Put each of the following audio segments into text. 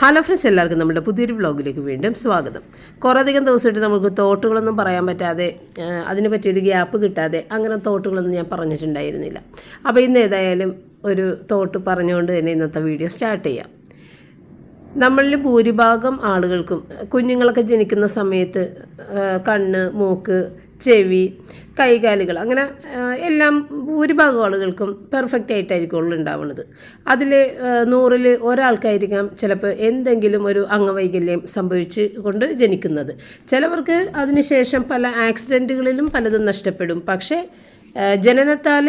Hello friends എല്ലാവർക്കും നമ്മുടെ പുതിയൊരു വ്ളോഗിലേക്ക് വീണ്ടും സ്വാഗതം. കുറേ അധികം ദിവസമായിട്ട് നമുക്ക് തോട്ടുകളൊന്നും പറയാൻ പറ്റാതെ അതിന് പറ്റിയൊരു ഗ്യാപ്പ് കിട്ടാതെ അങ്ങനെ തോട്ടുകളൊന്നും ഞാൻ പറഞ്ഞിട്ടുണ്ടായിരുന്നില്ല. അപ്പോൾ ഇന്ന് ഏതായാലും ഒരു തോട്ട് പറഞ്ഞുകൊണ്ട് തന്നെ ഇന്നത്തെ വീഡിയോ സ്റ്റാർട്ട് ചെയ്യാം. നമ്മളിൽ ഭൂരിഭാഗം ആളുകൾക്കും കുഞ്ഞുങ്ങളൊക്കെ ജനിക്കുന്ന സമയത്ത് കണ്ണ് മൂക്ക് ചെവി കൈകാലുകൾ അങ്ങനെ എല്ലാം ഭൂരിഭാഗം ആളുകൾക്കും പെർഫെക്റ്റ് ആയിട്ടായിരിക്കും ഉണ്ടാവുന്നത്. അതിൽ നൂറിൽ ഒരാൾക്കായിരിക്കാം ചിലപ്പോൾ എന്തെങ്കിലും ഒരു അംഗവൈകല്യം സംഭവിച്ച് കൊണ്ട് ജനിക്കുന്നത്. ചിലവർക്ക് അതിനുശേഷം പല ആക്സിഡന്റുകളിലും പലതും നഷ്ടപ്പെടും. പക്ഷേ ജനനത്താൽ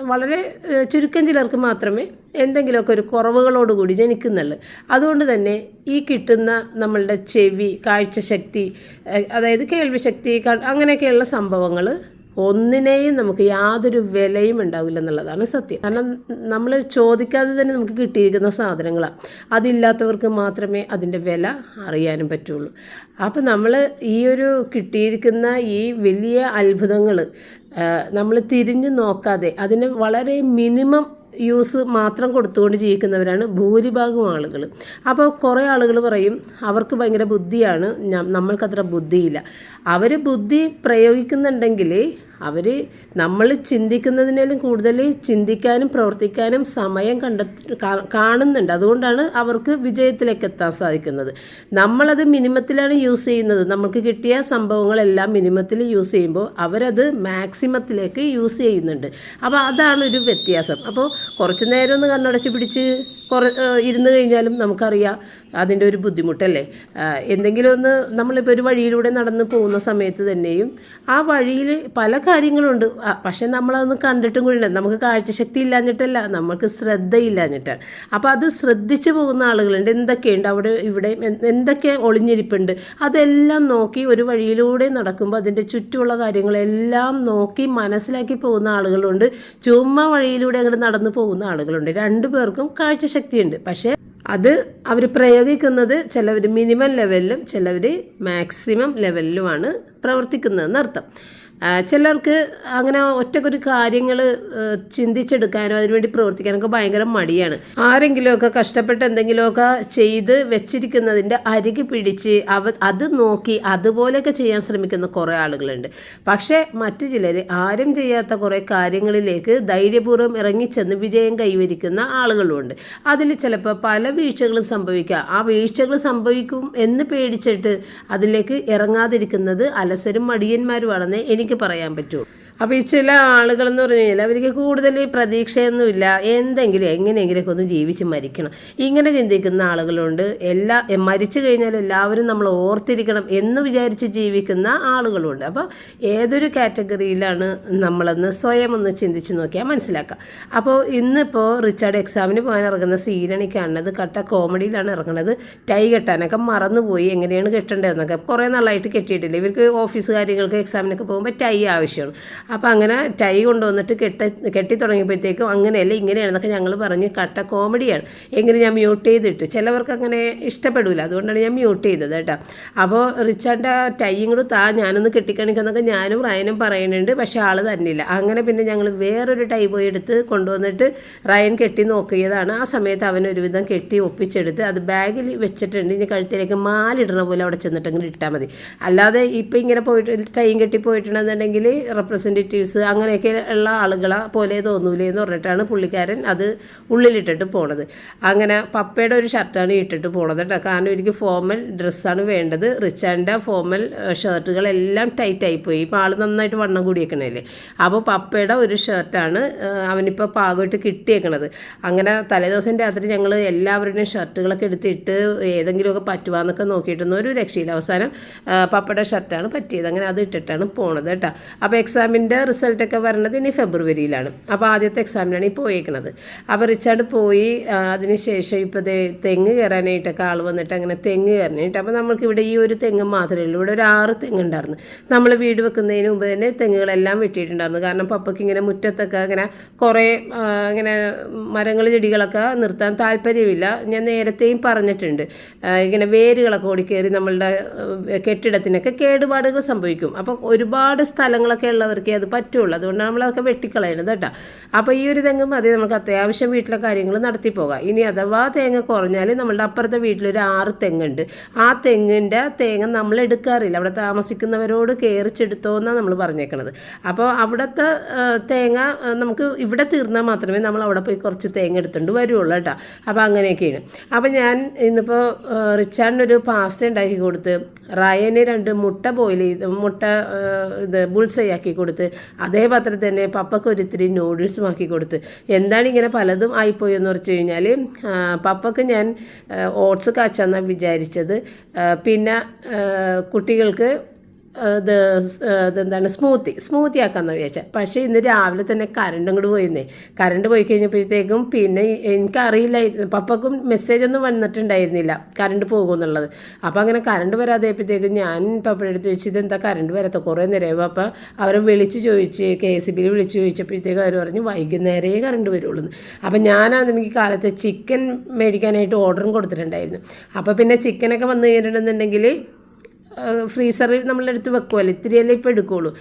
വളരെ ചുരുക്കം ചിലർക്ക് മാത്രമേ എന്തെങ്കിലുമൊക്കെ ഒരു കുറവുകളോടുകൂടി ജനിക്കുന്നുള്ളൂ. അതുകൊണ്ട് തന്നെ ഈ കിട്ടുന്ന നമ്മളുടെ ചെവി കാഴ്ചശക്തി അതായത് കേൾവിശക്തി അങ്ങനെയൊക്കെയുള്ള സംഭവങ്ങൾ ഒന്നിനെയും നമുക്ക് യാതൊരു വിലയും ഉണ്ടാവില്ല എന്നുള്ളതാണ് സത്യം. കാരണം നമ്മൾ ചോദിക്കാതെ തന്നെ നമുക്ക് കിട്ടിയിരിക്കുന്ന സാധനങ്ങളാണ് അതില്ലാത്തവർക്ക് മാത്രമേ അതിന്റെ വില അറിയാനും പറ്റുള്ളൂ. അപ്പോൾ നമ്മൾ ഈ ഒരു കിട്ടിയിരിക്കുന്ന ഈ വലിയ അത്ഭുതങ്ങൾ നമ്മൾ തിരിഞ്ഞു നോക്കാതെ അതിന് വളരെ മിനിമം യൂസ് മാത്രം കൊടുത്തുകൊണ്ട് ജീവിക്കുന്നവരാണ് ഭൂരിഭാഗം ആളുകൾ അപ്പോൾ കുറേ ആളുകൾ പറയും അവർക്ക് ഭയങ്കര ബുദ്ധിയാണ് നമ്മൾക്കത്ര ബുദ്ധിയില്ല. അവർ ബുദ്ധി പ്രയോഗിക്കുന്നുണ്ടെങ്കിൽ അവർ നമ്മൾ ചിന്തിക്കുന്നതിനേലും കൂടുതൽ ചിന്തിക്കാനും പ്രവർത്തിക്കാനും സമയം കണ്ടെത്തി കാണുന്നുണ്ട്. അതുകൊണ്ടാണ് അവർക്ക് വിജയത്തിലേക്ക് എത്താൻ സാധിക്കുന്നത്. നമ്മളത് മിനിമത്തിലാണ് യൂസ് ചെയ്യുന്നത്. നമുക്ക് കിട്ടിയ സംഭവങ്ങളെല്ലാം മിനിമത്തിൽ യൂസ് ചെയ്യുമ്പോൾ അവരത് മാക്സിമത്തിലേക്ക് യൂസ് ചെയ്യുന്നുണ്ട്. അപ്പോൾ അതാണ് ഒരു വ്യത്യാസം. അപ്പോൾ കുറച്ച് നേരം ഒന്ന് കണ്ണടച്ച് പിടിച്ച് കുറ ഇരുന്ന് കഴിഞ്ഞാലും നമുക്കറിയാം അതിന്റെ ഒരു ബുദ്ധിമുട്ടല്ലേ? എന്തെങ്കിലും ഒന്ന് നമ്മളിപ്പോൾ ഒരു വഴിയിലൂടെ നടന്ന് പോകുന്ന സമയത്ത് തന്നെയും ആ വഴിയിൽ പല കാര്യങ്ങളുണ്ട്. പക്ഷെ നമ്മളതൊന്നും കണ്ടിട്ടും കൂടി നമുക്ക് കാഴ്ചശക്തി ഇല്ലാഞ്ഞിട്ടല്ല നമുക്ക് ശ്രദ്ധയില്ലാഞ്ഞിട്ടാണ്. അപ്പോൾ അത് ശ്രദ്ധിച്ചു പോകുന്ന ആളുകളുണ്ട്. എന്തൊക്കെയുണ്ട്? അവിടെ ഇവിടെ എന്തൊക്കെ ഒളിഞ്ഞിരിപ്പുണ്ട്? അതെല്ലാം നോക്കി ഒരു വഴിയിലൂടെ നടക്കുമ്പോൾ അതിന്റെ ചുറ്റുമുള്ള കാര്യങ്ങളെല്ലാം നോക്കി മനസ്സിലാക്കി പോകുന്ന ആളുകളുണ്ട്. ചുമ്മാ വഴിയിലൂടെ അങ്ങോട്ട് നടന്നു പോകുന്ന ആളുകളുണ്ട്. രണ്ടു പേർക്കും കാഴ്ചശക്തിയുണ്ട്. പക്ഷേ അത് അവർ പ്രയോഗിക്കുന്നത് ചിലവർ മിനിമം ലെവലിലും ചിലവർ മാക്സിമം ലെവലിലുമാണ് പ്രവർത്തിക്കുന്നതെന്ന് അർത്ഥം ചിലർക്ക് അങ്ങനെ ഒറ്റക്കൊരു കാര്യങ്ങൾ ചിന്തിച്ചെടുക്കാനോ അതിനുവേണ്ടി പ്രവർത്തിക്കാനൊക്കെ ഭയങ്കര മടിയാണ്. ആരെങ്കിലുമൊക്കെ കഷ്ടപ്പെട്ട് എന്തെങ്കിലുമൊക്കെ ചെയ്ത് വെച്ചിരിക്കുന്നതിന്റെ അരികി പിടിച്ച് അവ അത് നോക്കി അതുപോലെയൊക്കെ ചെയ്യാൻ ശ്രമിക്കുന്ന കുറേ ആളുകളുണ്ട്. പക്ഷേ മറ്റു ചിലർ ആരും ചെയ്യാത്ത കുറേ കാര്യങ്ങളിലേക്ക് ധൈര്യപൂർവം ഇറങ്ങിച്ചെന്ന് വിജയം കൈവരിക്കുന്ന ആളുകളുമുണ്ട്. അതിൽ ചിലപ്പോൾ പല വീഴ്ചകളും സംഭവിക്കാം. ആ വീഴ്ചകൾ സംഭവിക്കും എന്ന് പേടിച്ചിട്ട് അതിലേക്ക് ഇറങ്ങാതിരിക്കുന്നത് അലസരും മടിയന്മാരുമാണെന്ന് എനിക്ക് പറയാൻ പറ്റൂ. അപ്പോൾ ഈ ചില ആളുകളെന്ന് പറഞ്ഞു കഴിഞ്ഞാൽ അവർക്ക് കൂടുതൽ പ്രതീക്ഷയൊന്നുമില്ല. എന്തെങ്കിലും എങ്ങനെയെങ്കിലുമൊക്കെ ഒന്ന് ജീവിച്ച് മരിക്കണം. ഇങ്ങനെ ചിന്തിക്കുന്ന ആളുകളുണ്ട്. എല്ലാ മരിച്ചു കഴിഞ്ഞാൽ എല്ലാവരും നമ്മൾ ഓർത്തിരിക്കണം എന്ന് വിചാരിച്ച് ജീവിക്കുന്ന ആളുകളുണ്ട്. അപ്പോൾ ഏതൊരു കാറ്റഗറിയിലാണ് നമ്മളെന്ന് സ്വയം ഒന്ന് ചിന്തിച്ച് നോക്കിയാൽ മനസ്സിലാക്കാം. അപ്പോൾ ഇന്നിപ്പോൾ റിച്ചാർഡ് എക്സാമിന് പോകാൻ ഇറങ്ങുന്ന സീനാണ് കട്ട കോമഡിയിലാണ് ഇറങ്ങുന്നത്. ടൈ കെട്ടാനൊക്കെ മറന്നുപോയി. എങ്ങനെയാണ് കെട്ടേണ്ടതെന്നൊക്കെ കുറേ നാളായിട്ട് കെട്ടിയിട്ടില്ല. ഇവർക്ക് ഓഫീസ് കാര്യങ്ങൾക്ക് എക്സാമിനൊക്കെ പോകുമ്പോൾ ടൈ ആവശ്യമാണ്. അപ്പോൾ അങ്ങനെ ടൈ കൊണ്ടുവന്നിട്ട് കെട്ട കെട്ടി തുടങ്ങിയപ്പോഴത്തേക്കും അങ്ങനെയല്ല ഇങ്ങനെയാണെന്നൊക്കെ ഞങ്ങൾ പറഞ്ഞ് കട്ട കോമഡിയാണ്. എങ്ങനെ ഞാൻ മ്യൂട്ട് ചെയ്തിട്ട്. ചിലവർക്ക് അങ്ങനെ ഇഷ്ടപ്പെടില്ല അതുകൊണ്ടാണ് ഞാൻ മ്യൂട്ട് ചെയ്തത് കേട്ടോ. അപ്പോൾ റിച്ചാന്റെ ടൈയും കൂടെ താ ഞാനൊന്ന് കെട്ടിക്കണിക്കുന്നൊക്കെ ഞാനും റയനും പറയുന്നുണ്ട്. പക്ഷേ ആൾ തന്നില്ല. അങ്ങനെ പിന്നെ ഞങ്ങൾ വേറൊരു ടൈ പോയി എടുത്ത് കൊണ്ടുവന്നിട്ട് റയൻ കെട്ടി നോക്കിയതാണ്. ആ സമയത്ത് അവൻ ഒരുവിധം കെട്ടി ഒപ്പിച്ചെടുത്ത് അത് ബാഗിൽ വെച്ചിട്ടുണ്ട്. ഇനി കഴുത്തിലേക്ക് മാലിടണ പോലെ അവിടെ ചെന്നിട്ട് അങ്ങനെ ഇട്ടാൽ മതി. അല്ലാതെ ഇപ്പം ഇങ്ങനെ പോയിട്ട് ടൈം കെട്ടി പോയിട്ടുണ്ടെന്നുണ്ടെങ്കിൽ റെപ്രസെന്റേറ്റീവ്സ് അങ്ങനെയൊക്കെ ഉള്ള ആളുകളെ പോലെ തോന്നൂലേ എന്ന് പറഞ്ഞിട്ടാണ് പുള്ളിക്കാരൻ അത് ഉള്ളിലിട്ടിട്ട് പോണത്. അങ്ങനെ പപ്പയുടെ ഒരു ഷർട്ടാണ് ഇട്ടിട്ട് പോണത് കേട്ടോ കാരണം എനിക്ക് ഫോമൽ ഡ്രസ്സാണ് വേണ്ടത്. റിച്ചാന്റെ ഫോമൽ ഷർട്ടുകളെല്ലാം ടൈറ്റായി പോയി ഇപ്പോൾ ആൾ നന്നായിട്ട് വണ്ണം കൂടിയേക്കണല്ലേ അപ്പോൾ പപ്പയുടെ ഒരു ഷർട്ടാണ് അവനിപ്പോൾ പാകമായിട്ട് കിട്ടിയേക്കണത്. അങ്ങനെ തലേദിവസം രാത്രി ഞങ്ങൾ എല്ലാവരുടെയും ഷർട്ടുകളൊക്കെ എടുത്തിട്ട് ഏതെങ്കിലുമൊക്കെ പറ്റുവാന്നൊക്കെ നോക്കിയിട്ടൊന്നും ഒരു രക്ഷയില്ല. അവസാനം പപ്പയുടെ ഷർട്ടാണ് പറ്റിയത്. അങ്ങനെ അത് ഇട്ടിട്ടാണ് പോണത് കേട്ടോ അപ്പോൾ എക്സാമിന്റെ റിസൾട്ടൊക്കെ വരണത് ഇനി ഫെബ്രുവരിയിലാണ്. അപ്പോൾ ആദ്യത്തെ എക്സാമിനാണ് ഈ പോയേക്കണത്. അപ്പോൾ റിച്ചാർഡ് പോയി അതിന് അതിനുശേഷം ഇപ്പോൾ തെങ്ങ് കയറാനായിട്ടൊക്കെ ആൾ വന്നിട്ട് അങ്ങനെ തെങ്ങ് കയറാനായിട്ട് അപ്പോൾ നമ്മൾക്ക് ഇവിടെ ഈ ഒരു തെങ്ങ് മാത്രമേ ഉള്ളൂ. ഇവിടെ ഒരു ആറ് തെങ്ങുണ്ടായിരുന്നു നമ്മൾ വീട് വെക്കുന്നതിന് മുമ്പ് തന്നെ തെങ്ങുകളെല്ലാം വെട്ടിയിട്ടുണ്ടായിരുന്നു. കാരണം പപ്പയ്ക്ക് ഇങ്ങനെ മുറ്റത്തൊക്കെ അങ്ങനെ കുറേ ഇങ്ങനെ മരങ്ങൾ ചെടികളൊക്കെ നിർത്താൻ താല്പര്യമില്ല. ഞാൻ നേരത്തെയും പറഞ്ഞിട്ടുണ്ട്. ഇങ്ങനെ വേരുകളൊക്കെ ഓടിക്കയറി നമ്മളുടെ കെട്ടിടത്തിനൊക്കെ കേടുപാടുകൾ സംഭവിക്കും. അപ്പോൾ ഒരുപാട് സ്ഥലങ്ങളൊക്കെ ഉള്ളവർക്ക് തെങ്ങൊക്കെ അത് പറ്റുള്ളൂ. അതുകൊണ്ടാണ് നമ്മളതൊക്കെ വെട്ടിക്കളയുന്നത് കേട്ടോ. അപ്പോൾ ഈ ഒരു തെങ്ങ് മതി നമുക്ക് അത്യാവശ്യം വീട്ടിലെ കാര്യങ്ങൾ നടത്തി പോകാം. ഇനി അഥവാ തേങ്ങ കുറഞ്ഞാൽ നമ്മളുടെ അപ്പുറത്തെ വീട്ടിലൊരു ആറ് തെങ്ങുണ്ട്. ആ തെങ്ങിന്റെ തേങ്ങ നമ്മൾ എടുക്കാറില്ല. അവിടെ താമസിക്കുന്നവരോട് കയറിച്ചെടുത്തോ എന്നാണ് നമ്മൾ പറഞ്ഞേക്കണത്. അപ്പോൾ അവിടുത്തെ തേങ്ങ നമുക്ക് ഇവിടെ തീർന്നാൽ മാത്രമേ നമ്മൾ അവിടെ പോയി കുറച്ച് തേങ്ങ എടുത്തുകൊണ്ട് വരുള്ളൂ കേട്ടോ. അപ്പോൾ അങ്ങനെയൊക്കെയാണ്. അപ്പോൾ ഞാൻ ഇന്നിപ്പോൾ റിച്ചാർഡിനൊരു പാസ്ത ഉണ്ടാക്കി കൊടുത്ത് റയന് രണ്ട് മുട്ട ബോയിൽ ചെയ്ത് മുട്ട ഇത് ബുൾസൈ ആക്കി കൊടുത്ത് അതേ പാത്രത്തിൽ തന്നെ പപ്പക്ക് ഒരിത്തിരി നൂഡിൽസും ആക്കി കൊടുത്ത്. എന്താണ് ഇങ്ങനെ പലതും ആയിപ്പോയി എന്ന് വെച്ച് കഴിഞ്ഞാൽ പപ്പക്ക് ഞാൻ ഓട്സ് കാച്ചാന്നാണ് വിചാരിച്ചത്. പിന്നെ കുട്ടികൾക്ക് ഇത് സ്മൂത്തി സ്മൂത്തി ആക്കാമെന്ന് വിചാരിച്ചത് പക്ഷേ ഇന്ന് രാവിലെ തന്നെ കറണ്ട് അങ്ങോട്ട് പോയിരുന്നേ കറണ്ട് പോയി കഴിഞ്ഞപ്പോഴത്തേക്കും പിന്നെ എനിക്കറിയില്ല പപ്പക്കും മെസ്സേജ് ഒന്നും വന്നിട്ടുണ്ടായിരുന്നില്ല കറണ്ട് പോകുമെന്നുള്ളത് അപ്പോൾ അങ്ങനെ കറണ്ട് വരാതെയപ്പോഴത്തേക്കും ഞാൻ പപ്പയുടെ അടുത്ത് ചോദിച്ചു ഇതെന്താ കറണ്ട് വരാത്ത കുറേ നേരം അപ്പോൾ അവരെ വിളിച്ച് ചോദിച്ച് കെ എസ് ബിയിൽ വിളിച്ച് ചോദിച്ചപ്പോഴത്തേക്കും അവർ പറഞ്ഞു വൈകുന്നേരേ കറണ്ട് വരുള്ളൂ അപ്പം ഞാനാണ് എനിക്ക് കാലത്ത് ചിക്കൻ മേടിക്കാനായിട്ട് ഓർഡറും കൊടുത്തിട്ടുണ്ടായിരുന്നു. അപ്പോൾ പിന്നെ ചിക്കനൊക്കെ വന്നു കഴിഞ്ഞിട്ടുണ്ടെന്നുണ്ടെങ്കിൽ ഫ്രീസറിൽ നമ്മളെടുത്ത് വെക്കുമല്ലോ ഇത്തിരിയല്ലേ ഇപ്പോൾ എടുക്കുകയുള്ളൂ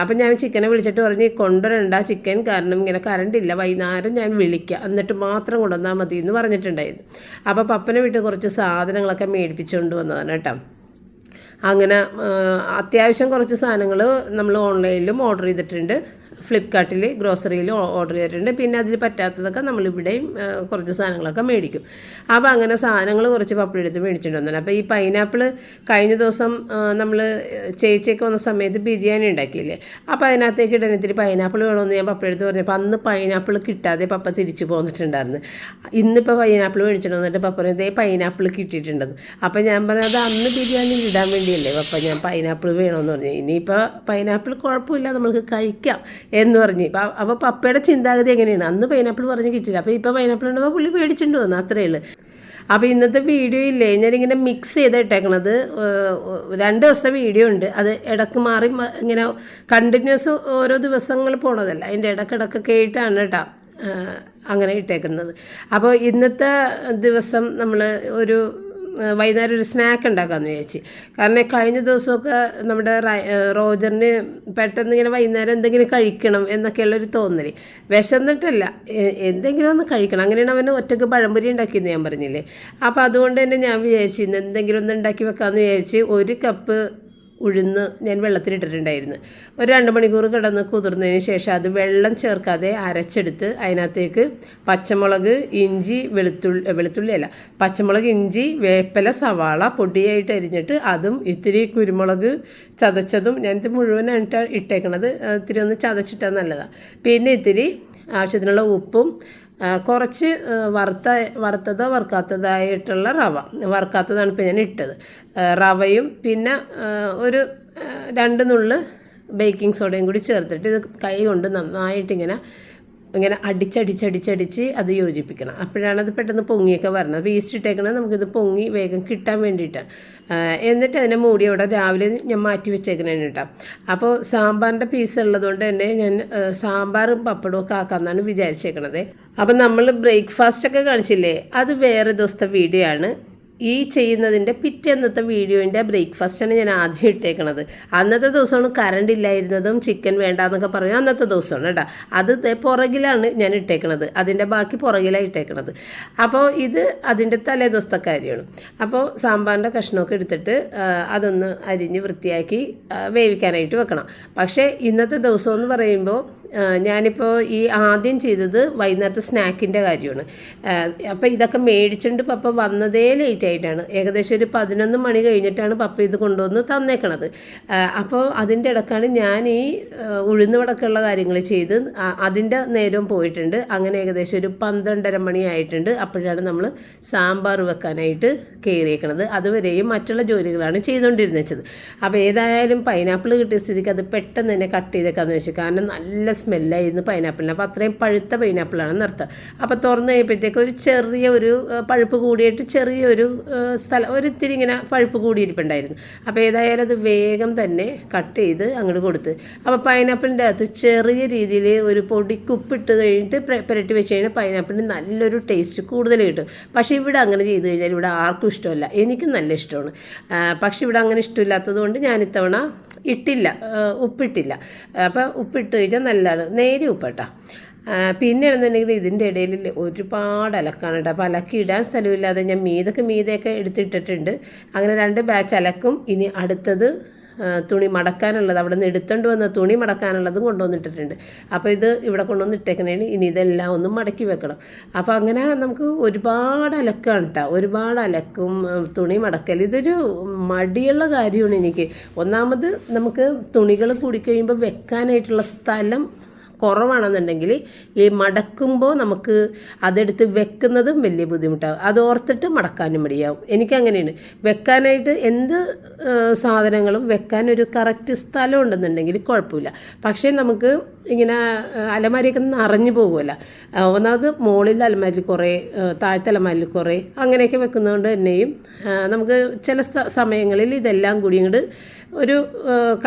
അപ്പം ഞാൻ ചിക്കനെ വിളിച്ചിട്ട് പറഞ്ഞ് കൊണ്ടുവരണ്ട ചിക്കൻ കാരണം ഇങ്ങനെ കറണ്ട് ഇല്ല. വൈകുന്നേരം ഞാൻ വിളിക്കാം. എന്നിട്ട് മാത്രം കൊണ്ടുവന്നാൽ മതി എന്ന് പറഞ്ഞിട്ടുണ്ടായിരുന്നു. അപ്പോൾ പപ്പനെ വിട്ട് കുറച്ച് സാധനങ്ങളൊക്കെ മേടിപ്പിച്ചുകൊണ്ട് വന്നതാണ് കേട്ടോ. അങ്ങനെ അത്യാവശ്യം കുറച്ച് സാധനങ്ങൾ നമ്മൾ ഓൺലൈനിലും ഓർഡർ ചെയ്തിട്ടുണ്ട്. ഫ്ലിപ്കാർട്ടിൽ ഗ്രോസറിയിൽ ഓർഡർ ചെയ്തിട്ടുണ്ട്. പിന്നെ അതിൽ പറ്റാത്തതൊക്കെ നമ്മളിവിടെയും കുറച്ച് സാധനങ്ങളൊക്കെ മേടിക്കും. അപ്പോൾ അങ്ങനെ സാധനങ്ങൾ കുറച്ച് പപ്പടി എടുത്ത് മേടിച്ചിട്ടുണ്ട് അപ്പോൾ ഈ പൈനാപ്പിൾ കഴിഞ്ഞ ദിവസം നമ്മൾ ചേച്ചിയൊക്കെ വന്ന സമയത്ത് ബിരിയാണി ഉണ്ടാക്കിയില്ലേ? അപ്പോൾ അതിനകത്തേക്ക് ഇടാൻ ഇത്തിരി പൈനാപ്പിൾ വേണമെന്ന് ഞാൻ പപ്പയെടുത്ത് പറഞ്ഞപ്പോൾ അന്ന് പൈനാപ്പിൾ കിട്ടാതെ പപ്പ തിരിച്ചു പോന്നിട്ടുണ്ടായിരുന്നു. ഇന്നിപ്പോൾ പൈനാപ്പിൾ മേടിച്ചിട്ട് പപ്പ പറഞ്ഞു ഇതേ പൈനാപ്പിൾ കിട്ടിയിട്ടുണ്ടെന്ന്. അപ്പോൾ ഞാൻ പറഞ്ഞത് അന്ന് ബിരിയാണി ഇടാൻ വേണ്ടിയല്ലേ പപ്പ ഞാൻ പൈനാപ്പിൾ വേണമെന്ന് പറഞ്ഞു. ഇനിയിപ്പോൾ പൈനാപ്പിൾ കുഴപ്പമില്ല നമ്മൾക്ക് കഴിക്കാം. എന്ന് പറഞ്ഞ്. അവ പപ്പയുടെ ചിന്താഗതി എങ്ങനെയാണ്? അന്ന് പൈനാപ്പിൾ പറഞ്ഞ് കിട്ടില്ല അപ്പോൾ ഇപ്പോൾ പൈനാപ്പിൾ ഉണ്ടപ്പോൾ പുള്ളി മേടിച്ചിട്ട് വന്നു അത്രയേ ഉള്ളൂ. അപ്പോൾ ഇന്നത്തെ വീഡിയോ ഇല്ലേ ഞാനിങ്ങനെ മിക്സ് ചെയ്ത് ഇട്ടേക്കണത്. രണ്ട് ദിവസത്തെ വീഡിയോ ഉണ്ട്. അത് ഇടയ്ക്ക് മാറി ഇങ്ങനെ കണ്ടിന്യൂസ് ഓരോ ദിവസങ്ങൾ പോണതല്ല. അതിന്റെ ഇടക്കിടക്കൊക്കെ ആയിട്ടാണ് കേട്ടോ അങ്ങനെ ഇട്ടേക്കുന്നത്. അപ്പോൾ ഇന്നത്തെ ദിവസം നമ്മൾ ഒരു വൈകുന്നേരം ഒരു സ്നാക്ക് ഉണ്ടാക്കാമെന്ന് വിചാരിച്ച്. കാരണം കഴിഞ്ഞ ദിവസമൊക്കെ നമ്മുടെ റോജറിന് പെട്ടെന്ന് ഇങ്ങനെ വൈകുന്നേരം എന്തെങ്കിലും കഴിക്കണം എന്നൊക്കെയുള്ളൊരു തോന്നൽ വിശന്നിട്ടല്ല. എന്തെങ്കിലും ഒന്ന് കഴിക്കണം. അങ്ങനെയാണ് അവന് ഒറ്റയ്ക്ക് പഴംപൊരി ഉണ്ടാക്കിയെന്ന് ഞാൻ പറഞ്ഞില്ലേ. അപ്പോൾ അതുകൊണ്ട് തന്നെ ഞാൻ വിചാരിച്ചു ഇന്ന് എന്തെങ്കിലും ഒന്ന് ഉണ്ടാക്കി വെക്കാമെന്ന് വിചാരിച്ച് ഒരു കപ്പ് ഉഴുന്ന് ഞാൻ വെള്ളത്തിലിട്ടിട്ടുണ്ടായിരുന്നു. ഒരു രണ്ട് മണിക്കൂർ കിടന്ന് കുതിർന്നതിന് ശേഷം അത് വെള്ളം ചേർക്കാതെ അരച്ചെടുത്ത് അതിനകത്തേക്ക് പച്ചമുളക് ഇഞ്ചി വെളുത്തുള്ളി വെളുത്തുള്ളി അല്ല പച്ചമുളക് ഇഞ്ചി വേപ്പില സവാള പൊടിയായിട്ട് അരിഞ്ഞിട്ട് അതും ഇത്തിരി കുരുമുളക് ചതച്ചതും ഞാനിത് മുഴുവനായിട്ട് ഇട്ടേക്കണത് ഇത്തിരി ഒന്ന് ചതച്ചിട്ടാൽ നല്ലതാണ് പിന്നെ ഇത്തിരി ആവശ്യത്തിനുള്ള ഉപ്പും കുറച്ച് വറുത്ത വറുത്തതോ വറുക്കാത്തതായിട്ടുള്ള റവ. വറുക്കാത്തതാണ് ഇപ്പോൾ ഞാൻ ഇട്ടത്. റവയും പിന്നെ ഒരു രണ്ട് നുള്ള് ബേക്കിംഗ് സോഡയും കൂടി ചേർത്തിട്ട് ഇത് കൈ കൊണ്ട് നന്നായിട്ടിങ്ങനെ ഇങ്ങനെ അടിച്ചടിച്ചടിച്ചടിച്ച് അത് യോജിപ്പിക്കണം. അപ്പോഴാണ് അത് പെട്ടെന്ന് പൊങ്ങിയൊക്കെ വരുന്നത് വേസ്റ്റ് ഇട്ടേക്കണം ഇട്ടേക്കണത് നമുക്കിത് പൊങ്ങി വേഗം കിട്ടാൻ വേണ്ടിയിട്ടാണ് എന്നിട്ട് അതിനെ മൂടി അവിടെ രാവിലെ ഞാൻ മാറ്റി വെച്ചേക്കണേന് കേട്ടോ അപ്പോൾ സാമ്പാറിന്റെ പീസ് ഉള്ളതുകൊണ്ട് തന്നെ ഞാൻ സാമ്പാറും പപ്പടവും ഒക്കെ ആക്കാമെന്നാണ് വിചാരിച്ചേക്കണത്. അപ്പം നമ്മൾ ബ്രേക്ക്ഫാസ്റ്റ് ഒക്കെ കാണിച്ചില്ലേ? അത് വേറെ ദിവസത്തെ വീഡിയോ ആണ്. ഈ ചെയ്യുന്നതിന്റെ പിറ്റേന്നത്തെ വീഡിയോന്റെ ബ്രേക്ക്ഫാസ്റ്റാണ് ഞാൻ ആദ്യം ഇട്ടേക്കണത്. അന്നത്തെ ദിവസമാണ് കറണ്ട് ഇല്ലായിരുന്നതും ചിക്കൻ വേണ്ട എന്നൊക്കെ പറഞ്ഞു അന്നത്തെ ദിവസമാണ് കേട്ടോ. അത് പുറകിലാണ് ഞാൻ ഇട്ടേക്കണത്. അതിന്റെ ബാക്കി പുറകിലാണ് ഇട്ടേക്കണത്. അപ്പോൾ ഇത് അതിന്റെ തലേ ദിവസത്തെ കാര്യമാണ് അപ്പോൾ സാമ്പാറിന്റെ കഷ്ണമൊക്കെ എടുത്തിട്ട് അതൊന്ന് അരിഞ്ഞ് വൃത്തിയാക്കി വേവിക്കാനായിട്ട് വെക്കണം. പക്ഷേ ഇന്നത്തെ ദിവസം എന്ന് പറയുമ്പോൾ ഞാനിപ്പോൾ ഈ ആദ്യം ചെയ്തത് വൈകുന്നേരത്തെ സ്നാക്കിന്റെ കാര്യമാണ്. അപ്പോൾ ഇതൊക്കെ മേടിച്ചുകൊണ്ട് പപ്പ വന്നതേ ലേറ്റ് ആയിട്ടാണ്. ഏകദേശം ഒരു പതിനൊന്ന് മണി കഴിഞ്ഞിട്ടാണ് പപ്പ ഇത് കൊണ്ടുവന്ന് തന്നേക്കണത്. അപ്പോൾ അതിന്റെ ഇടക്കാണ് ഞാൻ ഈ ഉഴുന്ന് വടക്കുള്ള കാര്യങ്ങൾ ചെയ്ത് അതിന്റെ നേരവും പോയിട്ടുണ്ട്. അങ്ങനെ ഏകദേശം ഒരു പന്ത്രണ്ടര മണി ആയിട്ടുണ്ട്. അപ്പോഴാണ് നമ്മൾ സാമ്പാർ വെക്കാനായിട്ട് കയറിയേക്കണത് അതുവരെയും മറ്റുള്ള ജോലികളാണ് ചെയ്തുകൊണ്ടിരുന്നത് അപ്പോൾ ഏതായാലും പൈനാപ്പിൾ കിട്ടിയ സ്ഥിതിക്ക് അത് പെട്ടെന്ന് തന്നെ കട്ട് ചെയ്തേക്കാന്ന് വെച്ചു. കാരണം നല്ല സ്മെല്ലായിരുന്നു പൈനാപ്പിളിന് അപ്പോൾ അത്രയും പഴുത്ത പൈനാപ്പിളാണ് നിർത്തുക അപ്പോൾ തുറന്ന് കഴിയുമ്പോഴത്തേക്ക് ഒരു ചെറിയ ഒരു പഴുപ്പ് കൂടിയിട്ട് ചെറിയൊരു സ്ഥലം ഒരു ഇത്തിരി ഇങ്ങനെ പഴുപ്പ് കൂടിയിരിപ്പുണ്ടായിരുന്നു. അപ്പോൾ ഏതായാലും അത് വേഗം തന്നെ കട്ട് ചെയ്ത് അങ്ങോട്ട് കൊടുത്ത്. അപ്പോൾ പൈനാപ്പിളിന്റെ അകത്ത് ചെറിയ രീതിയിൽ ഒരു പൊടി കുപ്പിട്ട് കഴിഞ്ഞിട്ട് പ്ര- പുരട്ടി വെച്ച് കഴിഞ്ഞാൽ പൈനാപ്പിളിന് നല്ലൊരു ടേസ്റ്റ് കൂടുതൽ കിട്ടും. പക്ഷേ ഇവിടെ അങ്ങനെ ചെയ്ത് കഴിഞ്ഞാൽ ഇവിടെ ആർക്കും ഇഷ്ടമല്ല. എനിക്ക് നല്ല ഇഷ്ടമാണ്. പക്ഷേ ഇവിടെ അങ്ങനെ ഇഷ്ടമില്ലാത്തത് കൊണ്ട് ഞാൻ ഇത്തവണ ഇട്ടില്ല ഉപ്പിട്ടില്ല. അപ്പോൾ ഉപ്പിട്ട് കഴിഞ്ഞാൽ നല്ലതാണ്. നേരി പിന്നെ ആണെന്നുണ്ടെങ്കിൽ ഇതിന്റെ ഇടയിൽ ഒരുപാട് അലക്കാണ് കേട്ടോ. അപ്പോൾ അലക്കി ഇടാൻ സ്ഥലമില്ലാതെ ഞാൻ മീതൊക്കെ മീതെയൊക്കെ എടുത്തിട്ടിട്ടുണ്ട്. അങ്ങനെ രണ്ട് ബാച്ച് അലക്കും. ഇനി അടുത്തത് തുണി മടക്കാനുള്ളത് അവിടെ നിന്ന് എടുത്തുകൊണ്ട് വന്ന തുണി മടക്കാനുള്ളതും കൊണ്ടുവന്നിട്ടിട്ടുണ്ട്. അപ്പോൾ ഇത് ഇവിടെ കൊണ്ടുവന്ന് ഇനി ഇതെല്ലാം ഒന്നും മടക്കി വെക്കണം. അപ്പോൾ അങ്ങനെ നമുക്ക് ഒരുപാട് അലക്കാണ് കേട്ടോ ഒരുപാട് അലക്കും തുണി മടക്കൽ ഇതൊരു മടിയുള്ള കാര്യമാണ് എനിക്ക്. ഒന്നാമത് നമുക്ക് തുണികൾ കൂടിക്കഴിയുമ്പോൾ വെക്കാനായിട്ടുള്ള സ്ഥലം കുറവാണെന്നുണ്ടെങ്കിൽ ഈ മടക്കുമ്പോൾ നമുക്ക് അതെടുത്ത് വെക്കുന്നതും വലിയ ബുദ്ധിമുട്ടാകും. അത് ഓർത്തിട്ട് മടക്കാനും മടിയാവും. എനിക്കങ്ങനെയാണ്. വെക്കാനായിട്ട് എന്ത് സാധനങ്ങളും വെക്കാൻ ഒരു കറക്റ്റ് സ്ഥലം ഉണ്ടെന്നുണ്ടെങ്കിൽ കുഴപ്പമില്ല. പക്ഷേ നമുക്ക് ഇങ്ങനെ അലമാരിയൊക്കെ നിറഞ്ഞു പോകുമല്ലോ. ഒന്നാമത് മുകളിൽ അലമാരിൽ കുറേ താഴത്തെ അലമാരിൽ കുറേ അങ്ങനെയൊക്കെ വെക്കുന്നതുകൊണ്ട് തന്നെയും നമുക്ക് ചില സമയങ്ങളിൽ ഇതെല്ലാം കൂടി ഇങ്ങോട്ട് ഒരു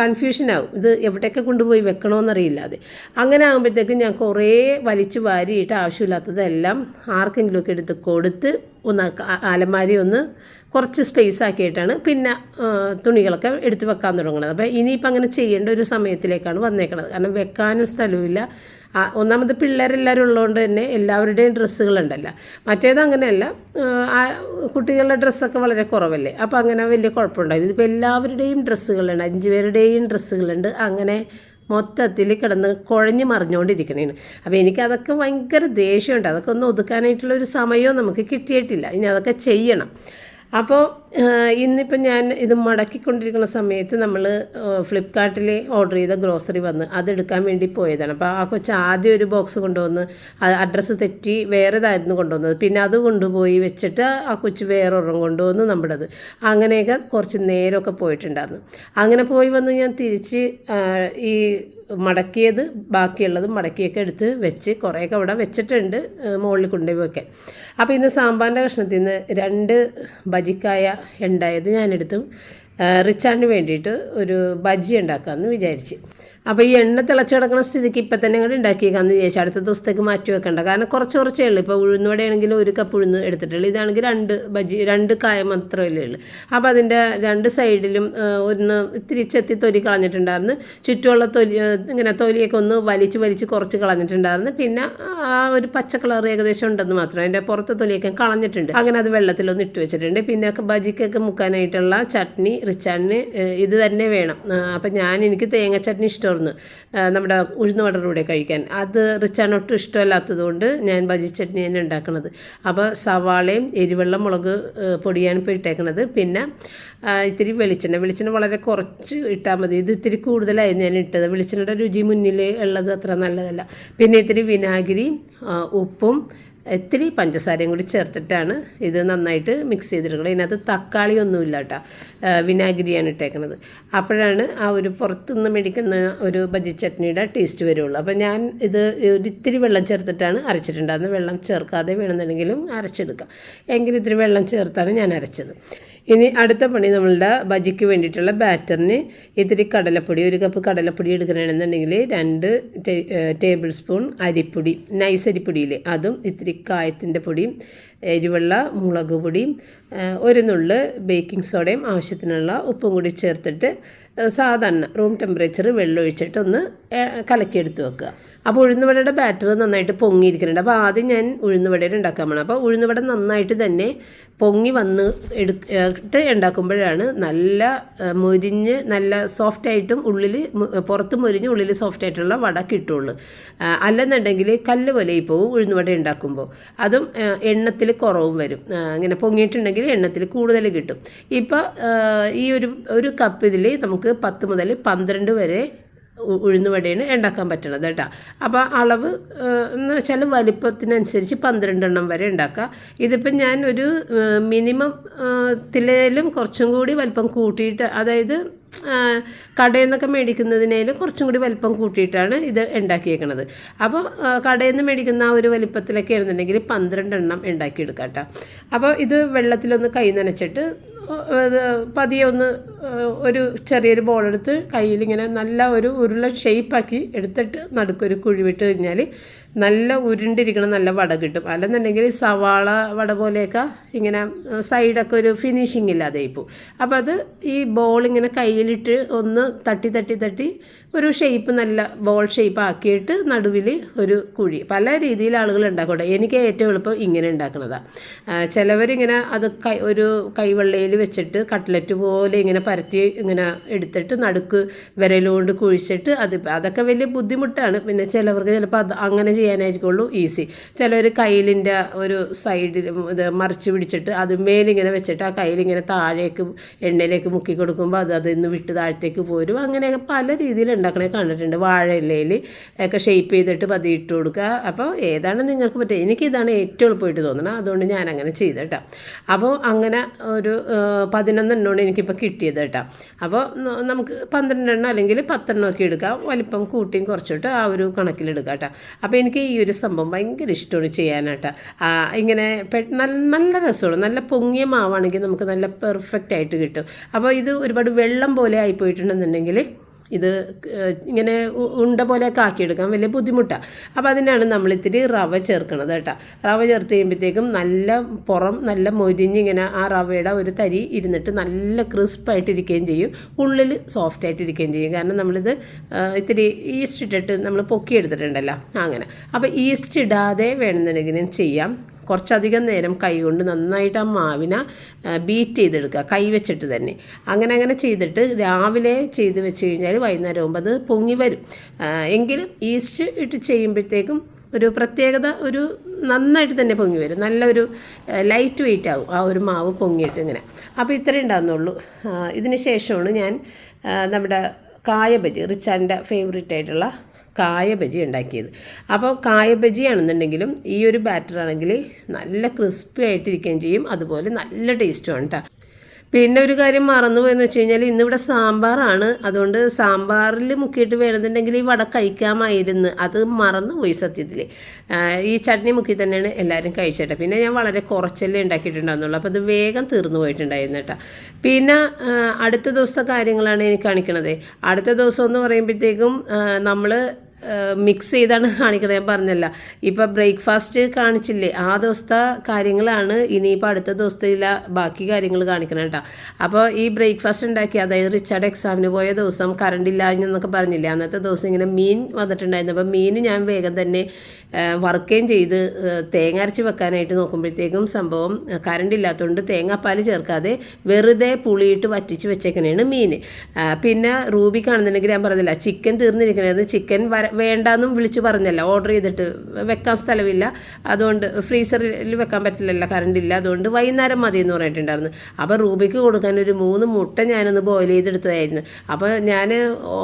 കൺഫ്യൂഷനാകും ഇത് എവിടെയൊക്കെ കൊണ്ടുപോയി വെക്കണമെന്നറിയില്ലാതെ അങ്ങനെ ആകുമ്പോഴത്തേക്കും ഞാൻ കുറേ വലിച്ചു വാരിയിട്ട് ആവശ്യമില്ലാത്തതെല്ലാം ആർക്കെങ്കിലുമൊക്കെ എടുത്ത് കൊടുത്ത് ഒന്ന് അലമാരി ഒന്ന് കുറച്ച് സ്പേസ് ആക്കിയിട്ടാണ് പിന്നെ തുണികളൊക്കെ എടുത്ത് വെക്കാൻ തുടങ്ങുന്നത് അപ്പോൾ ഇനിയിപ്പോൾ അങ്ങനെ ചെയ്യേണ്ട ഒരു സമയത്തിലേക്കാണ് വന്നേക്കുന്നത് കാരണം വെക്കാനും സ്ഥലമില്ല ആ, ഒന്നാമത് പിള്ളേരെല്ലാവരും ഉള്ളതുകൊണ്ട് തന്നെ എല്ലാവരുടെയും ഡ്രസ്സുകളുണ്ടല്ലോ. മറ്റേത് അങ്ങനെയല്ല. കുട്ടികളുടെ ഡ്രസ്സൊക്കെ വളരെ കുറവല്ലേ? അപ്പോൾ അങ്ങനെ വലിയ കുഴപ്പമുണ്ടായിരുന്നു ഇതിപ്പോൾ എല്ലാവരുടെയും ഡ്രസ്സുകളുണ്ട്. അഞ്ച് പേരുടെയും ഡ്രസ്സുകളുണ്ട്. അങ്ങനെ മൊത്തത്തിൽ കിടന്ന് കുഴഞ്ഞ് മറിഞ്ഞുകൊണ്ടിരിക്കണേന് അപ്പോൾ എനിക്കതൊക്കെ ഭയങ്കര ദേഷ്യമുണ്ട് അതൊക്കെ ഒന്ന് ഒതുക്കാനായിട്ടുള്ള ഒരു സമയവും നമുക്ക് കിട്ടിയിട്ടില്ല. ഇനി അതൊക്കെ ചെയ്യണം. അപ്പോൾ ഇന്നിപ്പം ഞാൻ ഇത് മടക്കിക്കൊണ്ടിരിക്കുന്ന സമയത്ത് നമ്മൾ ഫ്ലിപ്കാർട്ടിൽ ഓർഡർ ചെയ്ത ഗ്രോസറി വന്ന് അതെടുക്കാൻ വേണ്ടി പോയതാണ്. അപ്പോൾ ആ കൊച്ച് ആദ്യം ഒരു ബോക്സ് കൊണ്ടുവന്ന് അഡ്രസ്സ് തെറ്റി വേറേതായിരുന്നു കൊണ്ടുവന്നത്. പിന്നെ അത് കൊണ്ടുപോയി വെച്ചിട്ട് ആ കൊച്ച് വേറെ ഒരെണ്ണം കൊണ്ടുവന്ന് നമ്മുടേത്. അങ്ങനെയൊക്കെ കുറച്ച് നേരമൊക്കെ പോയിട്ടുണ്ടായിരുന്നു. അങ്ങനെ പോയി വന്ന് ഞാൻ തിരിച്ച് ഈ മടക്കിയത് ബാക്കിയുള്ളത് മടക്കിയൊക്കെ എടുത്ത് വെച്ച് കുറേയൊക്കെ അവിടെ വെച്ചിട്ടുണ്ട് മുകളിൽ കൊണ്ടുപോയി വെക്കാൻ. അപ്പോൾ ഇന്ന് സാമ്പാറിന്റെ കഷ്ണത്തിൽ നിന്ന് രണ്ട് ബജിക്കായ ഉണ്ടായത് ഞാനെടുത്തു. റിച്ചാന് വേണ്ടിയിട്ട് ഒരു ബജി ഉണ്ടാക്കാമെന്ന് വിചാരിച്ച്. അപ്പോൾ ഈ എണ്ണ തിളച്ച് കിടക്കുന്ന സ്ഥിതിക്ക് ഇപ്പം തന്നെ ഇങ്ങോട്ട് ഉണ്ടാക്കിയേക്കാന്ന് വിചാരിച്ചു അടുത്ത ദിവസത്തേക്ക് മാറ്റി വെക്കണ്ട. കാരണം കുറച്ച് കുറച്ചേ ഉള്ളൂ. ഇപ്പോൾ ഉഴുന്നുവടയാണെങ്കിൽ ഒരു കപ്പ് ഉഴുന്ന് എടുത്തിട്ടുള്ളൂ. ഇതാണെങ്കിൽ രണ്ട് ബജി രണ്ട് കായ മാത്രമല്ലേ ഉള്ളൂ. അപ്പോൾ അതിന്റെ രണ്ട് സൈഡിലും ഒന്ന് ഇത്തിരി ചെത്തി തൊലി കളഞ്ഞിട്ടുണ്ടായിരുന്നു. ചുറ്റുമുള്ള തൊലി ഇങ്ങനെ തൊലിയൊക്കെ ഒന്ന് വലിച്ച് വലിച്ച് കുറച്ച് കളഞ്ഞിട്ടുണ്ടായിരുന്നു. പിന്നെ ആ ഒരു പച്ച കളർ ഏകദേശം ഉണ്ടെന്ന് മാത്രം. അതിന്റെ പുറത്തെ തൊലിയൊക്കെ കളഞ്ഞിട്ടുണ്ട്. അങ്ങനെ അത് വെള്ളത്തിലൊന്ന് ഇട്ട് വെച്ചിട്ടുണ്ട്. പിന്നെ ബജിക്കൊക്കെ മുക്കാനായിട്ടുള്ള ചട്നി റിച്ചാണിന് ഇത് തന്നെ വേണം. അപ്പം ഞാൻ എനിക്ക് തേങ്ങ ചട്നി ഇഷ്ടമായിരുന്നു. നമ്മുടെ ഉഴുന്ന് കൂടെ കഴിക്കാൻ. അത് റിച്ചാൻ ഒട്ടും ഇഷ്ടമല്ലാത്തത് കൊണ്ട് ഞാൻ ബജി ചട്നി തന്നെ ഉണ്ടാക്കുന്നത് അപ്പോൾ സവാളയും എരിവെള്ളം മുളക് പൊടിയാണ് ഇപ്പോൾ ഇട്ടേക്കുന്നത് പിന്നെ ഇത്തിരി വെളിച്ചെണ്ണ. വെളിച്ചെണ്ണ വളരെ കുറച്ച് ഇട്ടാൽ മതി. ഇത് ഇത്തിരി കൂടുതലായി ഞാൻ ഇട്ടത്. വെളിച്ചെണ്ണയുടെ രുചി മുന്നിൽ ഉള്ളത് അത്ര നല്ലതല്ല. പിന്നെ ഇത്തിരി വിനാഗിരി ഉപ്പും ഇത്തിരി പഞ്ചസാരയും കൂടി ചേർത്തിട്ടാണ് ഇത് നന്നായിട്ട് മിക്സ് ചെയ്തിട്ടുള്ളത്. ഇതിനകത്ത് തക്കാളി ഒന്നുമില്ല കേട്ടോ വിനാഗിരിയാണ് ഇട്ടേക്കുന്നത് അപ്പോഴാണ് ആ ഒരു പുറത്തുനിന്ന് മേടിക്കുന്ന ഒരു ബജി ചട്നിയുടെ ടേസ്റ്റ് വരുള്ളൂ. അപ്പോൾ ഞാൻ ഇത് ഒരു ഇത്തിരി വെള്ളം ചേർത്തിട്ടാണ് അരച്ചിട്ടുണ്ടായിരുന്നത്. വെള്ളം ചേർക്കാതെ വേണമെന്നുണ്ടെങ്കിലും അരച്ചെടുക്കാം. എങ്കിലും ഇത്തിരി വെള്ളം ചേർത്താണ് ഞാൻ അരച്ചത്. ഇനി അടുത്ത പണി നമ്മളുടെ ബജിക്ക് വേണ്ടിയിട്ടുള്ള ബാറ്ററിന് ഇത്തിരി കടലപ്പൊടി ഒരു കപ്പ് കടലപ്പൊടി എടുക്കണമെന്നുണ്ടെങ്കിൽ രണ്ട് ടേബിൾ സ്പൂൺ അരിപ്പൊടി നൈസ് അരിപ്പൊടിയില്ലേ അതും ഇത്തിരി കായത്തിന്റെ പൊടിയും എരിവെള്ള മുളക് പൊടിയും ഒരു നുള്ള് ബേക്കിംഗ് സോഡയും ആവശ്യത്തിനുള്ള ഉപ്പും കൂടി ചേർത്തിട്ട് സാധാരണ റൂം ടെമ്പറേച്ചർ വെള്ളം ഒഴിച്ചിട്ട് ഒന്ന് കലക്കിയെടുത്ത് വെക്കുക. അപ്പോൾ ഉഴുന്നുവടയുടെ ബാറ്റർ നന്നായിട്ട് പൊങ്ങിയിരിക്കുന്നുണ്ട്. അപ്പോൾ ആദ്യം ഞാൻ ഉഴുന്നുവടയുടെ ഉണ്ടാക്കാൻ പോകണം അപ്പോൾ ഉഴുന്നുവട നന്നായിട്ട് തന്നെ പൊങ്ങി വന്ന് എടുത്തിട്ട് ഉണ്ടാക്കുമ്പോഴാണ് നല്ല മുരിഞ്ഞ് നല്ല സോഫ്റ്റ് ആയിട്ടും ഉള്ളിൽ പുറത്ത് മുരിഞ്ഞ് ഉള്ളിൽ സോഫ്റ്റ് ആയിട്ടുള്ള വട കിട്ടുള്ളൂ. അല്ലെന്നുണ്ടെങ്കിൽ കല്ല് പോലെ പോവും ഉഴുന്നുവട ഉണ്ടാക്കുമ്പോൾ അതും എണ്ണത്തിൽ കുറവും വരും. അങ്ങനെ പൊങ്ങിയിട്ടുണ്ടെങ്കിൽ എണ്ണത്തിൽ കൂടുതൽ കിട്ടും. ഇപ്പോൾ ഈ ഒരു ഒരു കപ്പ് ഇതിൽ നമുക്ക് പത്ത് മുതൽ പന്ത്രണ്ട് വരെ ഉഴുന്നുവടയാണ് ഉണ്ടാക്കാൻ പറ്റണത് കേട്ടോ അപ്പോൾ അളവ് എന്ന് വെച്ചാൽ വലിപ്പത്തിനനുസരിച്ച് പന്ത്രണ്ടെണ്ണം വരെ ഉണ്ടാക്കുക ഇതിപ്പം ഞാൻ ഒരു മിനിമം ത്തിലേലും കുറച്ചും കൂടി വലിപ്പം കൂട്ടിയിട്ട് അതായത് കടയിൽ നിന്നൊക്കെ മേടിക്കുന്നതിനേലും കുറച്ചും കൂടി വലിപ്പം കൂട്ടിയിട്ടാണ് ഇത് ഉണ്ടാക്കിയേക്കണത് അപ്പോൾ കടയിൽ നിന്ന് മേടിക്കുന്ന ആ ഒരു വലിപ്പത്തിലൊക്കെ ആണെന്നുണ്ടെങ്കിൽ പന്ത്രണ്ടെണ്ണം ഉണ്ടാക്കിയെടുക്കാം കേട്ടോ അപ്പോൾ ഇത് വെള്ളത്തിലൊന്ന് കൈ നനച്ചിട്ട് പതിയെ ഒന്ന് ഒരു ചെറിയൊരു ബോൾ എടുത്ത് കയ്യിലിങ്ങനെ നല്ല ഒരു ഉരുള ഷേപ്പാക്കി എടുത്തിട്ട് നടുക്കൊരു കുഴിവിട്ട് കഴിഞ്ഞാൽ നല്ല ഉരുണ്ടിരിക്കണം നല്ല വട കിട്ടും. അല്ലെന്നുണ്ടെങ്കിൽ സവാള വട പോലെയൊക്കെ ഇങ്ങനെ സൈഡൊക്കെ ഒരു ഫിനിഷിങ് ഇല്ലാതെ ഇപ്പോൾ അപ്പോൾ അത് ഈ ബോൾ ഇങ്ങനെ കയ്യിലിട്ട് ഒന്ന് തട്ടി തട്ടി തട്ടി ഒരു ഷേപ്പ് നല്ല ബോൾ ഷേപ്പ് ആക്കിയിട്ട് നടുവിൽ ഒരു കുഴി. പല രീതിയിൽ ആളുകൾ ഉണ്ടാക്കട്ടെ. എനിക്ക് ഏറ്റവും എളുപ്പം ഇങ്ങനെ ഉണ്ടാക്കുന്നതാണ് ചിലവരിങ്ങനെ അത് കൈ ഒരു കൈവെള്ളയിൽ വെച്ചിട്ട് കട്ട്ലറ്റ് പോലെ ഇങ്ങനെ പരത്തി ഇങ്ങനെ എടുത്തിട്ട് നടുക്ക് വിരലുകൊണ്ട് കുഴിച്ചിട്ട് അത് അതൊക്കെ വലിയ ബുദ്ധിമുട്ടാണ്. പിന്നെ ചിലവർക്ക് ചിലപ്പോൾ അത് അങ്ങനെ ചെയ്യാനായിരിക്കുള്ളൂ ഈസി ചിലർ കയ്യിലിന്റെ ഒരു സൈഡിൽ ഇത് മറിച്ച് പിടിച്ചിട്ട് അത് മേലിങ്ങനെ വെച്ചിട്ട് ആ കയ്യിലിങ്ങനെ താഴേക്ക് എണ്ണയിലേക്ക് മുക്കി കൊടുക്കുമ്പോൾ അത് അതിൽ നിന്ന് വിട്ട് താഴത്തേക്ക് പോരും. അങ്ങനെയൊക്കെ പല രീതിയിൽ ഉണ്ടാക്കണേ കണ്ടിട്ടുണ്ട്. വാഴയിലയിൽ ഒക്കെ ഷേപ്പ് ചെയ്തിട്ട് പതിയിട്ട് കൊടുക്കുക. അപ്പോൾ ഏതാണ് നിങ്ങൾക്ക് പറ്റുക എനിക്കിതാണ് ഏറ്റവും എളുപ്പമായിട്ട് തോന്നണം അതുകൊണ്ട് ഞാൻ അങ്ങനെ ചെയ്ത് കേട്ടോ. അപ്പോൾ അങ്ങനെ ഒരു പതിനൊന്നെണ്ണമാണ് എനിക്കിപ്പോൾ കിട്ടിയത് കേട്ടോ. അപ്പോൾ നമുക്ക് പന്ത്രണ്ടെണ്ണം അല്ലെങ്കിൽ പത്തെണ്ണം ഒക്കെ എടുക്കാം. വലിപ്പം കൂട്ടിയും കുറച്ചിട്ട് ആ ഒരു കണക്കിലെടുക്കാം കേട്ടോ. അപ്പോൾ എനിക്ക് ഈ ഒരു സംഭവം ഭയങ്കര ഇഷ്ടമാണ് ചെയ്യാനായിട്ട് ആ, ഇങ്ങനെ നല്ല നല്ല രസമാണ്. നല്ല പൊങ്ങിയ മാവാണെങ്കിൽ നമുക്ക് നല്ല പെർഫെക്റ്റ് ആയിട്ട് കിട്ടും. അപ്പോൾ ഇത് ഒരുപാട് വെള്ളം പോലെ ആയിപ്പോയിട്ടുണ്ടെന്നുണ്ടെങ്കിൽ ഇത് ഇങ്ങനെ ഉണ്ട പോലെയൊക്കെ ആക്കിയെടുക്കാൻ വലിയ ബുദ്ധിമുട്ടാണ് അപ്പോൾ അതിനാണ് നമ്മൾ ഇത്തിരി റവ ചേർക്കണത് കേട്ടോ. റവ ചേർത്ത് കഴിയുമ്പോഴത്തേക്കും നല്ല പുറം നല്ല മൊരിഞ്ഞിങ്ങനെ ആ റവയുടെ ഒരു തരി ഇരുന്നിട്ട് നല്ല ക്രിസ്പായിട്ടിരിക്കുകയും ചെയ്യും. ഉള്ളിൽ സോഫ്റ്റ് ആയിട്ടിരിക്കുകയും ചെയ്യും. കാരണം നമ്മളിത് ഇത്തിരി ഈസ്റ്റ് ഇട്ടിട്ട് നമ്മൾ പൊക്കിയെടുത്തിട്ടുണ്ടല്ലോ. അങ്ങനെ. അപ്പോൾ ഈസ്റ്റ് ഇടാതെ വേണമെന്നുണ്ടെങ്കിലും ചെയ്യാം. കുറച്ചധികം നേരം കൈ കൊണ്ട് നന്നായിട്ട് ആ മാവിനെ ബീറ്റ് ചെയ്തെടുക്കുക. കൈ വെച്ചിട്ട് തന്നെ. അങ്ങനെ അങ്ങനെ ചെയ്തിട്ട് രാവിലെ ചെയ്ത് വെച്ച് കഴിഞ്ഞാൽ വൈകുന്നേരം ആകുമ്പോൾ അത് പൊങ്ങി വരും. എങ്കിലും ഈസ്റ്റ് ഇട്ട് ചെയ്യുമ്പോഴത്തേക്കും ഒരു പ്രത്യേകത ഒരു നന്നായിട്ട് തന്നെ പൊങ്ങി വരും. നല്ലൊരു ലൈറ്റ് വെയിറ്റ് ആവും ആ ഒരു മാവ് പൊങ്ങിയിട്ട് ഇങ്ങനെ. അപ്പോൾ ഇത്രയും ഉണ്ടാകുന്നുള്ളൂ ഇതിന് ശേഷമാണ് ഞാൻ നമ്മുടെ കായബജി റിച്ചാന്റെ ഫേവറേറ്റ് ആയിട്ടുള്ള കായ ബജി ഉണ്ടാക്കിയത്. അപ്പോൾ കായ ബജി ആണെന്നുണ്ടെങ്കിലും ഈ ഒരു ബാറ്റർ ആണെങ്കിൽ നല്ല ക്രിസ്പി ആയിട്ടിരിക്കുകയും ചെയ്യും. അതുപോലെ നല്ല ടേസ്റ്റുമാണ് കേട്ടോ പിന്നെ ഒരു കാര്യം മറന്നു പോയെന്ന് വെച്ച് കഴിഞ്ഞാൽ ഇന്നിവിടെ സാമ്പാറാണ്. അതുകൊണ്ട് സാമ്പാറിൽ മുക്കിയിട്ട് വേണമെന്നുണ്ടെങ്കിൽ ഈ വട കഴിക്കാമായിരുന്നു. അത് മറന്നു പോയി സത്യത്തിൽ. ഈ ചട്നി മുക്കി തന്നെയാണ് എല്ലാവരും കഴിച്ചിട്ട് പിന്നെ ഞാൻ വളരെ കുറച്ചല്ലേ ഉണ്ടാക്കിയിട്ടുണ്ടായിരുന്നുള്ളൂ അപ്പോൾ അത് വേഗം തീർന്നു പോയിട്ടുണ്ടായിരുന്നു കേട്ടോ പിന്നെ അടുത്ത ദിവസത്തെ കാര്യങ്ങളാണ് എനിക്ക് കാണിക്കണത്. അടുത്ത ദിവസം എന്ന് പറയുമ്പോഴത്തേക്കും നമ്മൾ മിക്സ് ചെയ്താണ് കാണിക്കണത് ഞാൻ പറഞ്ഞല്ല. ഇപ്പം ബ്രേക്ക്ഫാസ്റ്റ് കാണിച്ചില്ലേ ആ ദിവസത്തെ കാര്യങ്ങളാണ് ഇനിയിപ്പോൾ അടുത്ത ദിവസത്തില ബാക്കി കാര്യങ്ങൾ കാണിക്കണം കേട്ടോ. അപ്പോൾ ഈ ബ്രേക്ക്ഫാസ്റ്റ് ഉണ്ടാക്കി അതായത് റിച്ചാർഡ് എക്സാമിന് പോയ ദിവസം കറണ്ട് ഇല്ലാഞ്ഞെന്നൊക്കെ പറഞ്ഞില്ലേ അന്നത്തെ ദിവസം ഇങ്ങനെ മീൻ വന്നിട്ടുണ്ടായിരുന്നു. അപ്പോൾ മീൻ ഞാൻ വേഗം തന്നെ വർക്കേം ചെയ്ത് തേങ്ങ അരച്ച് വെക്കാനായിട്ട് നോക്കുമ്പോഴത്തേക്കും സംഭവം കറണ്ട് ഇല്ലാത്തതുകൊണ്ട് തേങ്ങാപ്പാൽ ചേർക്കാതെ വെറുതെ പുളിയിട്ട് വറ്റിച്ച് വെച്ചേക്കണേണ് മീൻ. പിന്നെ റൂബി കാണുന്നുണ്ടെങ്കിൽ ഞാൻ പറഞ്ഞില്ല ചിക്കൻ തീർന്നിരിക്കണത് ചിക്കൻ വര വേണ്ടാന്നും വിളിച്ച് പറഞ്ഞല്ല. ഓർഡർ ചെയ്തിട്ട് വെക്കാൻ സ്ഥലമില്ല. അതുകൊണ്ട് ഫ്രീസറിൽ വെക്കാൻ പറ്റില്ലല്ലോ കറണ്ട് ഇല്ല. അതുകൊണ്ട് വൈകുന്നേരം മതി എന്ന് പറഞ്ഞിട്ടുണ്ടായിരുന്നു. അപ്പോൾ റൂബിക്ക് കൊടുക്കാൻ ഒരു മൂന്ന് മുട്ട ഞാനൊന്ന് ബോയിൽ ചെയ്തെടുത്തതായിരുന്നു. അപ്പോൾ ഞാൻ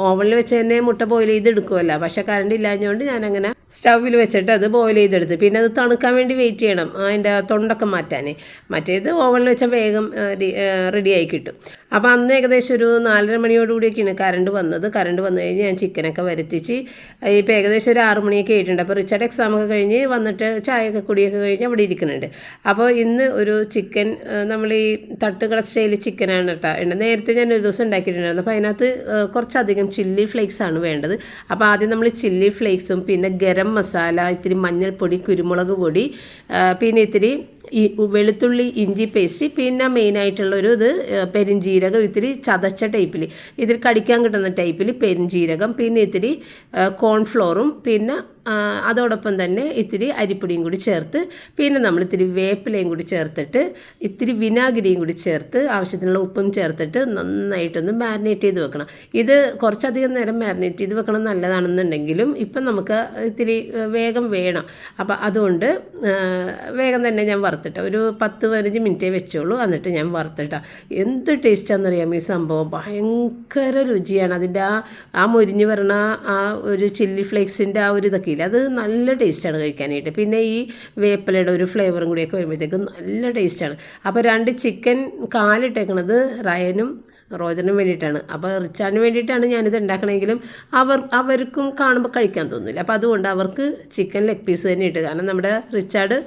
ഓവനിൽ വെച്ച് തന്നെ മുട്ട ബോയിൽ ചെയ്തെടുക്കുമല്ലോ പക്ഷേ കറണ്ട് ഇല്ലാഞ്ഞുകൊണ്ട് ഞാനങ്ങനെ സ്റ്റൗവിൽ വെച്ചിട്ട് അത് ബോയിൽ ചെയ്തെടുത്ത്. പിന്നെ അത് തണുക്കാൻ വേണ്ടി വെയിറ്റ് ചെയ്യണം അതിന്റെ തൊണ്ടൊക്കെ മാറ്റാൻ മറ്റേത് ഓവനിൽ വെച്ചാൽ വേഗം റെഡിയായി കിട്ടും. അപ്പോൾ അന്ന് ഏകദേശം ഒരു നാലര മണിയോടുകൂടിയൊക്കെയാണ് കറണ്ട് വന്നത്. കറണ്ട് വന്നു കഴിഞ്ഞ് ഞാൻ ചിക്കനൊക്കെ വരുത്തിച്ച് ഇപ്പോൾ ഏകദേശം ഒരു ആറു മണിയൊക്കെ ആയിട്ടുണ്ട്. അപ്പോൾ റിച്ചാർഡ് എക്സാമൊക്കെ കഴിഞ്ഞ് വന്നിട്ട് ചായയൊക്കെ കുടിയൊക്കെ കഴിഞ്ഞ് അവിടെ ഇരിക്കുന്നുണ്ട്. അപ്പോൾ ഇന്ന് ഒരു ചിക്കൻ നമ്മൾ ഈ തട്ടുകട സ്റ്റൈൽ ചിക്കനാണ് കേട്ടോ ഉണ്ട് നേരത്തെ ഞാൻ ഒരു ദിവസം ഉണ്ടാക്കിയിട്ടുണ്ടായിരുന്നു. അപ്പോൾ അതിനകത്ത് കുറച്ചധികം ചില്ലി ഫ്ലേക്സ് ആണ് വേണ്ടത്. അപ്പോൾ ആദ്യം നമ്മൾ ചില്ലി ഫ്ലേക്സും പിന്നെ ഗരം മസാല ഇത്തിരി മഞ്ഞൾപ്പൊടി കുരുമുളക് പൊടി പിന്നെ ഇത്തിരി വെളുത്തുള്ളി ഇഞ്ചി പേസ്റ്റ് പിന്നെ മെയിനായിട്ടുള്ളൊരു ഇത് പെരിഞ്ജീരകം ഇത്തിരി ചതച്ച ടൈപ്പിൽ ഇതിൽ കടിക്കാൻ കിട്ടുന്ന ടൈപ്പിൽ പെരിഞ്ജീരകം പിന്നെ ഇത്തിരി കോൺഫ്ലോറും പിന്നെ അതോടൊപ്പം തന്നെ ഇത്തിരി അരിപ്പൊടിയും കൂടി ചേർത്ത് പിന്നെ നമ്മൾ ഇത്തിരി വേപ്പിലയും കൂടി ചേർത്തിട്ട് ഇത്തിരി വിനാഗിരിയും കൂടി ചേർത്ത് ആവശ്യത്തിനുള്ള ഉപ്പും ചേർത്തിട്ട് നന്നായിട്ടൊന്ന് മാരിനേറ്റ് ചെയ്ത് വെക്കണം. ഇത് കുറച്ചധികം നേരം മാരിനേറ്റ് ചെയ്ത് വെക്കണം നല്ലതാണെന്നുണ്ടെങ്കിലും ഇപ്പം നമുക്ക് ഇത്തിരി വേഗം വേണം. അപ്പം അതുകൊണ്ട് വേഗം തന്നെ ഞാൻ വറുത്തിട്ട ഒരു പത്ത് പതിനഞ്ച് മിനിറ്റേ വെച്ചോളൂ എന്നിട്ട് ഞാൻ വറുത്തിട്ട. എന്ത് ടേസ്റ്റാണെന്നറിയാം ഈ സംഭവം? ഭയങ്കര രുചിയാണ്. അതിന്റെ ആ ആ മുരിഞ്ഞ് വരണ ആ ഒരു ചില്ലി ഫ്ലേക്സിന്റെ ആ ഒരു ഇതൊക്കെ ഇല്ല അത് നല്ല ടേസ്റ്റാണ് കഴിക്കാനായിട്ട്. പിന്നെ ഈ വേപ്പിലയുടെ ഒരു ഫ്ലേവറും കൂടിയൊക്കെ വരുമ്പോഴത്തേക്കും നല്ല ടേസ്റ്റാണ് അപ്പോൾ രണ്ട് ചിക്കൻ കാലിട്ടേക്കണത് റയനും റോജനും വേണ്ടിയിട്ടാണ്. അപ്പോൾ റിച്ചാർഡിന് വേണ്ടിയിട്ടാണ് ഞാനിത് ഉണ്ടാക്കണമെങ്കിലും അവർ അവർക്കും കാണുമ്പോൾ കഴിക്കാൻ തോന്നില്ല. അപ്പോൾ അതുകൊണ്ട് അവർക്ക് ചിക്കൻ ലെഗ് പീസ് തന്നെ ഇട്ട്. കാരണം നമ്മുടെ റിച്ചാർഡ്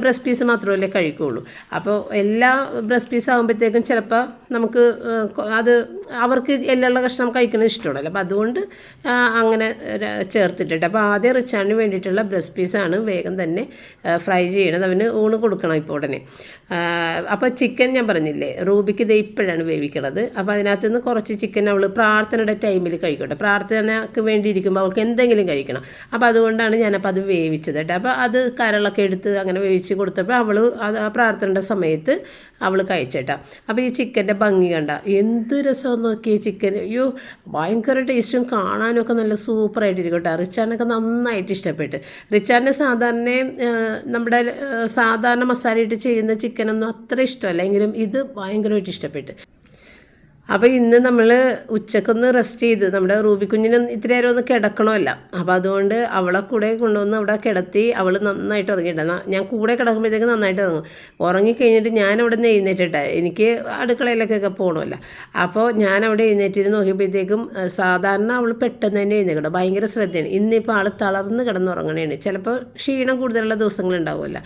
ബ്രസ്റ്റ് പീസ് മാത്രമല്ലേ കഴിക്കുകയുള്ളൂ അപ്പോൾ എല്ലാ ബ്രസ്റ്റ് പീസ് ആകുമ്പോഴത്തേക്കും ചിലപ്പോൾ നമുക്ക് അത് അവർക്ക് എല്ലുള്ള കഷ്ണം കഴിക്കുന്നത് ഇഷ്ടമുള്ളല്ലോ അപ്പോൾ അതുകൊണ്ട് അങ്ങനെ ചേർത്തിട്ടിട്ട്. അപ്പോൾ ആദ്യം റിച്ചാണിന് വേണ്ടിയിട്ടുള്ള ബ്രസ്റ്റ് പീസാണ് വേഗം തന്നെ ഫ്രൈ ചെയ്യണത്. അവന് ഊണ് കൊടുക്കണം ഇപ്പോൾ ഉടനെ. അപ്പോൾ ചിക്കൻ ഞാൻ പറഞ്ഞില്ലേ റൂബിക്ക് ഇത് ഇപ്പോഴാണ് വേവിക്കണത്. അപ്പോൾ അതിനകത്ത് നിന്ന് കുറച്ച് ചിക്കൻ അവൾ പ്രാർത്ഥനയുടെ ടൈമിൽ കഴിക്കട്ടെ. പ്രാർത്ഥനയ്ക്ക് വേണ്ടി ഇരിക്കുമ്പോൾ അവൾക്ക് എന്തെങ്കിലും കഴിക്കണം. അപ്പോൾ അതുകൊണ്ടാണ് ഞാനപ്പോൾ അത് വേവിച്ചത് കേട്ടോ. അപ്പോൾ അത് കരളൊക്കെ എടുത്ത് അങ്ങനെ വേവിച്ച് കൊടുത്തപ്പോൾ അവൾ ആ പ്രാർത്ഥനയുടെ സമയത്ത് അവൾ കഴിച്ചേട്ടാ. അപ്പോൾ ഈ ചിക്കന്റെ ഭംഗി കണ്ട. എന്ത് രസം നോക്കി ചിക്കൻ അയ്യോ ഭയങ്കര ടേസ്റ്റും കാണാനൊക്കെ നല്ല സൂപ്പറായിട്ടിരിക്കും കേട്ടോ. റിച്ചാനൊക്കെ നന്നായിട്ട് ഇഷ്ടപ്പെട്ട്. റിച്ചാന്റെ സാധാരണ നമ്മുടെ സാധാരണ മസാലയിട്ട് ചെയ്യുന്ന ചിക്കനൊന്നും അത്ര ഇഷ്ടമല്ല. എങ്കിലും ഇത് ഭയങ്കരമായിട്ട് ഇഷ്ടപ്പെട്ട്. അപ്പോൾ ഇന്ന് നമ്മൾ ഉച്ചക്കൊന്ന് റെസ്റ്റ് ചെയ്ത് നമ്മുടെ റൂബി കുഞ്ഞിന് ഇത്തിരി നേരം ഒന്ന് കിടക്കണമല്ല. അപ്പോൾ അതുകൊണ്ട് അവളെ കൂടെ കൊണ്ടുവന്ന് അവിടെ കിടത്തി അവൾ നന്നായിട്ട് ഉറങ്ങിയിട്ടാണ് ഞാൻ കൂടെ കിടക്കുമ്പോഴത്തേക്ക് നന്നായിട്ട് ഉറങ്ങും. ഉറങ്ങിക്കഴിഞ്ഞിട്ട് ഞാൻ അവിടെ നിന്ന് എഴുന്നേറ്റിട്ട്. എനിക്ക് അടുക്കളയിലേക്കൊക്കെ പോകണമല്ല അപ്പോൾ ഞാൻ അവിടെ എഴുന്നേറ്റിരുന്ന് നോക്കിയപ്പോഴത്തേക്കും സാധാരണ അവൾ പെട്ടെന്ന് തന്നെ എഴുന്നേക്കട്ടെ ഭയങ്കര ശ്രദ്ധയാണ്. ഇന്നിപ്പോൾ ആൾ തളർന്ന് കിടന്നുറങ്ങണേണ്. ചിലപ്പോൾ ക്ഷീണം കൂടുതലുള്ള ദിവസങ്ങളുണ്ടാവുമല്ലോ.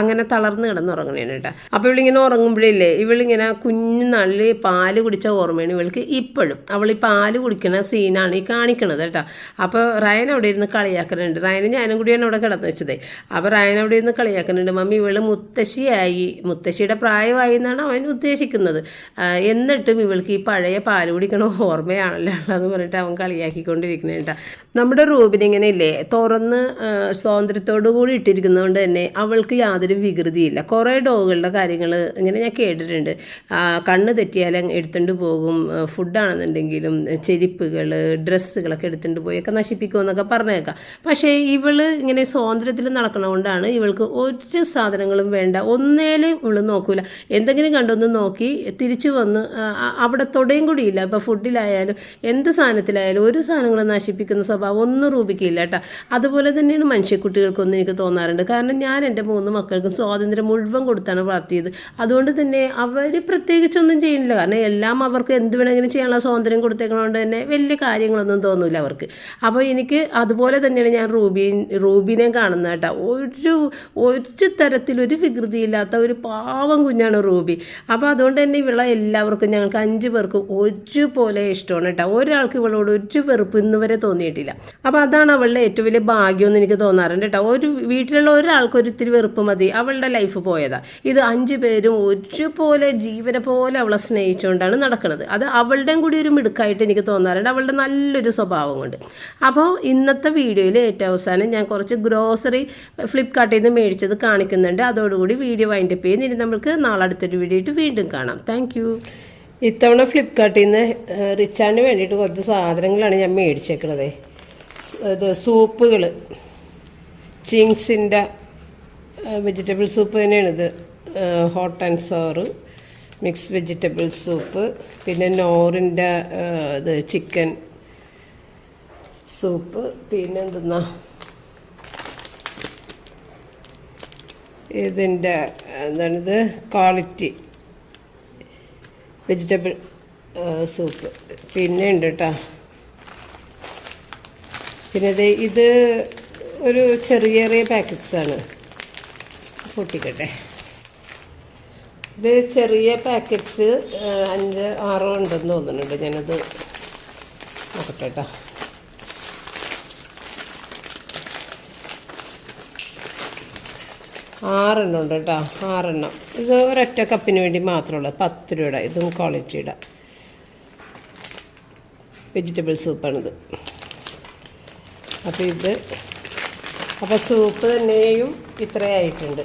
അങ്ങനെ തളർന്ന് കിടന്നുറങ്ങണേണ് കേട്ടോ. അപ്പോൾ ഇവളിങ്ങനെ ഉറങ്ങുമ്പോഴില്ലേ ഇവളിങ്ങനെ കുഞ്ഞു നള്ളി പാൽ കുടിച്ച ഓർമ്മയാണ് ഇവൾക്ക് ഇപ്പോഴും. അവൾ ഈ പാൽ കുടിക്കുന്ന സീനാണ് ഈ കാണിക്കണത് കേട്ടോ. അപ്പോൾ റയൻ അവിടെ ഇരുന്ന് കളിയാക്കുന്നുണ്ട്. റയനും ഞാനും കൂടിയാണ് അവിടെ കിടന്നു വെച്ചത്. അപ്പോൾ റയൻ അവിടെ ഇരുന്ന് കളിയാക്കുന്നുണ്ട്. മമ്മി ഇവൾ മുത്തശ്ശിയായി. മുത്തശ്ശിയുടെ പ്രായമായി എന്നാണ് അവൻ ഉദ്ദേശിക്കുന്നത്. എന്നിട്ടും ഇവൾക്ക് ഈ പഴയ പാൽ കുടിക്കണ ഓർമ്മയാണല്ലോ എന്ന് പറഞ്ഞിട്ട് അവൻ കളിയാക്കിക്കൊണ്ടിരിക്കുന്നത് കേട്ടോ. നമ്മുടെ റൂബിന് ഇങ്ങനെ ഇല്ലേ തുറന്ന് സ്വാതന്ത്ര്യത്തോടു കൂടി ഇട്ടിരിക്കുന്നതുകൊണ്ട് തന്നെ അവൾക്ക് യാതൊരു വികൃതിയില്ല. കുറേ ഡോഗുകളുടെ കാര്യങ്ങൾ ഇങ്ങനെ ഞാൻ കേട്ടിട്ടുണ്ട്. കണ്ണ് തെറ്റിയാൽ അങ്ങ് എടുത്തുകൊണ്ട് പോകും ഫുഡാണെന്നുണ്ടെങ്കിലും ചെരിപ്പുകൾ ഡ്രസ്സുകളൊക്കെ എടുത്തുകൊണ്ട് പോയൊക്കെ നശിപ്പിക്കുമെന്നൊക്കെ പറഞ്ഞേക്കാം. പക്ഷേ ഇവൾ ഇങ്ങനെ സ്വാതന്ത്ര്യത്തിൽ നടക്കണതുകൊണ്ടാണ് ഇവൾക്ക് ഒരു സാധനങ്ങളും വേണ്ട. ഒന്നേലും ഇവൾ നോക്കൂല. എന്തെങ്കിലും കണ്ടൊന്ന് നോക്കി തിരിച്ചു വന്ന് അവിടെ തൊടയും കൂടിയില്ല ഇപ്പോൾ ഫുഡിലായാലും എന്ത് സാധനത്തിലായാലും ഒരു സാധനങ്ങളും നശിപ്പിക്കുന്ന സ്വഭാവം ഒന്നും രൂപിക്കില്ല കേട്ടോ. അതുപോലെ തന്നെയാണ് മനുഷ്യക്കുട്ടികൾക്കൊന്നും എനിക്ക് തോന്നാറുണ്ട്. കാരണം ഞാൻ എന്റെ മൂന്ന് മക്കൾക്കും സ്വാതന്ത്ര്യം മുഴുവൻ കൊടുത്താണ് വളർത്തിയത്. അതുകൊണ്ട് തന്നെ അവർ പ്രത്യേകിച്ചൊന്നും ചെയ്യുന്നില്ല. കാരണം എല്ലാം അവർക്ക് എന്ത് വേണമെങ്കിലും ചെയ്യാനുള്ള സ്വാതന്ത്ര്യം കൊടുത്തേക്കണോണ്ട് തന്നെ വലിയ കാര്യങ്ങളൊന്നും തോന്നില്ല അവർക്ക്. അപ്പോൾ എനിക്ക് അതുപോലെ തന്നെയാണ് ഞാൻ റൂബി റൂബിനെ കാണുന്നത് കേട്ടോ. ഒരു ഒരു തരത്തിലൊരു വികൃതിയില്ലാത്ത ഒരു പാവം കുഞ്ഞാണ് റൂബി. അപ്പോൾ അതുകൊണ്ട് തന്നെ ഇവളെ എല്ലാവർക്കും ഞങ്ങൾക്ക് അഞ്ച് പേർക്കും ഒരുപോലെ ഇഷ്ടമാണ് കേട്ടോ. ഒരാൾക്ക് ഇവളോട് ഒരു വെറുപ്പ് ഇന്ന് വരെ തോന്നിയിട്ടില്ല. അപ്പോൾ അതാണ് അവളുടെ ഏറ്റവും വലിയ ഭാഗ്യമെന്ന് എനിക്ക് തോന്നാറുണ്ട് കേട്ടോ. ഒരു വീട്ടിലുള്ള ഒരാൾക്ക് ഒരു ഇത്തിരി വെറുപ്പ് മതി അവളുടെ ലൈഫ് പോയതാണ് ഇത് അഞ്ച് പേരും ഒരുപോലെ ജീവനെ പോലെ അവളെ സ്നേഹിച്ചുകൊണ്ടാണ് നടക്കുന്നത് അത് അവളുടെയും കൂടി ഒരു മിടുക്കായിട്ട് എനിക്ക് തോന്നാറുണ്ട്. അവളുടെ നല്ലൊരു സ്വഭാവം കൊണ്ട്. അപ്പോൾ ഇന്നത്തെ വീഡിയോയിൽ ഏറ്റവും അവസാനം ഞാൻ കുറച്ച് ഗ്രോസറി ഫ്ലിപ്കാർട്ടിൽ നിന്ന് മേടിച്ചത് കാണിക്കുന്നുണ്ട്. അതോടുകൂടി വീഡിയോ വൈൻഡപ്പ് ചെയ്യുന്ന. ഇനി നമുക്ക് നാളെ അടുത്തൊരു വീഡിയോ ആയിട്ട് വീണ്ടും കാണാം. താങ്ക് ഇത്തവണ ഫ്ലിപ്കാർട്ടിൽ നിന്ന് റിച്ചാറിന് വേണ്ടിയിട്ട് കുറച്ച് സാധനങ്ങളാണ് ഞാൻ മേടിച്ചേക്കണത്. ഇത് സൂപ്പുകൾ ചിങ്സിന്റെ വെജിറ്റബിൾ സൂപ്പ് തന്നെയാണിത്. Hot and sour. Mix vegetable soup പിന്നെ നോറിന്റെ ഇത് ചിക്കൻ സൂപ്പ് പിന്നെ എന്തെന്നാ? ഇതിന്റെ എന്താണിത്? Quality vegetable soup. പിന്നെ ഉണ്ട് കേട്ടോ പിന്നെ ഇത് ഇത് ഒരു ചെറിയ ചെറിയ പാക്കറ്റ്സാണ്. പൊട്ടിക്കട്ടെ. ഇത് ചെറിയ പാക്കറ്റ്സ് അഞ്ച് ആറ് ഉണ്ടെന്ന് തോന്നുന്നുണ്ട്. ഞാനത് നോക്കട്ടെ കേട്ടോ ആറെണ്ണം ഉണ്ട് കേട്ടോ ആറെണ്ണം. ഇത് ഒരൊറ്റ കപ്പിന് വേണ്ടി മാത്രമുള്ള പത്ത് രൂപയുടെ. ഇതും ക്വാളിറ്റിയുടെ വെജിറ്റബിൾ സൂപ്പാണിത് അപ്പോൾ ഇത് അപ്പോൾ സൂപ്പ് തന്നെയും ഇത്രയായിട്ടുണ്ട്.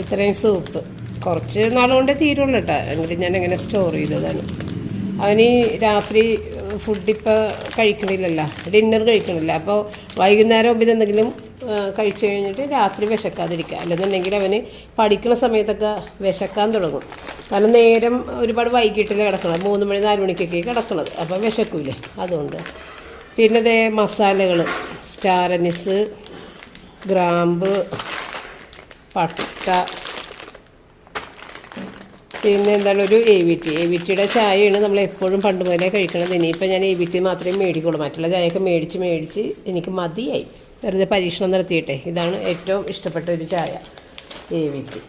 ഇത്രയും സൂപ്പ്. കുറച്ച് നാളുകൊണ്ടേ തീരുള്ളൂ കേട്ടോ എങ്കിലും ഞാൻ അങ്ങനെ സ്റ്റോർ ചെയ്തതാണ്. അവന് രാത്രി ഫുഡ് ഇപ്പോൾ കഴിക്കണില്ലല്ലോ. ഡിന്നർ കഴിക്കണില്ല. അപ്പോൾ വൈകുന്നേരം മുമ്പിൽ എന്തെങ്കിലും കഴിച്ചു കഴിഞ്ഞിട്ട് രാത്രി വിശക്കാതിരിക്കുക. അല്ലെന്നുണ്ടെങ്കിൽ അവന് പഠിക്കുന്ന സമയത്തൊക്കെ വിശക്കാൻ തുടങ്ങും. കാരണം നേരം ഒരുപാട് വൈകിട്ടില്ല കിടക്കണം മൂന്ന് മണി നാല് മണിക്കൊക്കെ കിടക്കണത്. അപ്പോൾ വിശക്കൂലേ. അതുകൊണ്ട്. പിന്നെ ദേ മസാലകൾ സ്റ്റാർ അനിസ് ഗ്രാമ്പ് പട്ട പിന്നെ എന്താണ് ഒരു A V T A V ടിയുടെ ചായയാണ് നമ്മൾ എപ്പോഴും പണ്ട് മുതലേ കഴിക്കണത്. ഇനിയിപ്പോൾ ഞാൻ എ വി ടി മാത്രമേ മേടിക്കുള്ളൂ. മറ്റുള്ള ചായയൊക്കെ മേടിച്ച് മേടിച്ച് എനിക്ക് മതിയായി. വെറുതെ പരീക്ഷണം നടത്തിയിട്ടെ ഇതാണ് ഏറ്റവും ഇഷ്ടപ്പെട്ട ഒരു ചായ എ വിക്ക്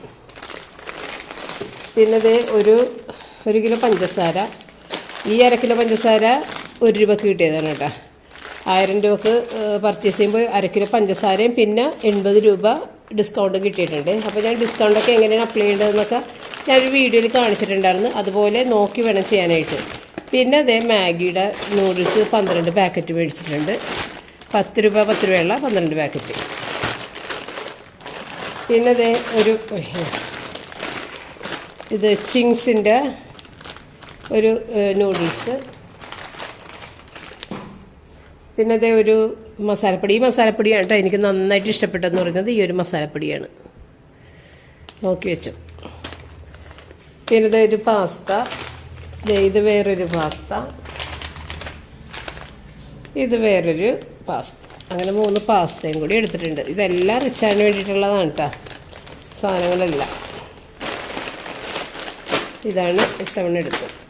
പിന്നെ ഇത് ഒരു ഒരു കിലോ പഞ്ചസാര. ഈ അര കിലോ പഞ്ചസാര ഒരു രൂപക്ക് കിട്ടിയതാണ് കേട്ടോ. ആയിരം രൂപക്ക് പർച്ചേസ് ചെയ്യുമ്പോൾ അര കിലോ പഞ്ചസാരയും പിന്നെ എൺപത് രൂപ ഡിസ്കൗണ്ട് കിട്ടിയിട്ടുണ്ട്. അപ്പോൾ ഞാൻ ഡിസ്കൗണ്ടൊക്കെ എങ്ങനെയാണ് അപ്ലൈ ചെയ്യേണ്ടതെന്നൊക്കെ ഞാനൊരു വീഡിയോയിൽ കാണിച്ചിട്ടുണ്ടായിരുന്നു. അതുപോലെ നോക്കി വേണം ചെയ്യാനായിട്ട്. പിന്നെ അതേ മാഗിയുടെ നൂഡിൽസ് പന്ത്രണ്ട് പാക്കറ്റ് മേടിച്ചിട്ടുണ്ട്. പത്ത് രൂപ പത്ത് രൂപയുള്ള പന്ത്രണ്ട് പാക്കറ്റ് പിന്നെ അതേ ഒരു ഇത് ചിങ്സിന്റെ ഒരു നൂഡിൽസ് പിന്നെ അതേ ഒരു മസാലപ്പൊടി. ഈ മസാലപ്പൊടിയാണ് കേട്ടോ എനിക്ക് നന്നായിട്ട് ഇഷ്ടപ്പെട്ടതെന്ന് പറയുന്നത് ഈ ഒരു മസാലപ്പൊടിയാണ്. നോക്കി വെച്ചു. പിന്നെ ഒരു പാസ്ത. ഇത് വേറൊരു പാസ്ത. ഇത് വേറൊരു പാസ്ത. അങ്ങനെ മൂന്ന് പാസ്തയും കൂടി എടുത്തിട്ടുണ്ട്. ഇതെല്ലാം റിച്ചാൻ വേണ്ടിയിട്ടുള്ളതാണ് കേട്ടോ സാധനങ്ങളെല്ലാം. ഇതാണ് ഇത്തവണ എടുത്തത്.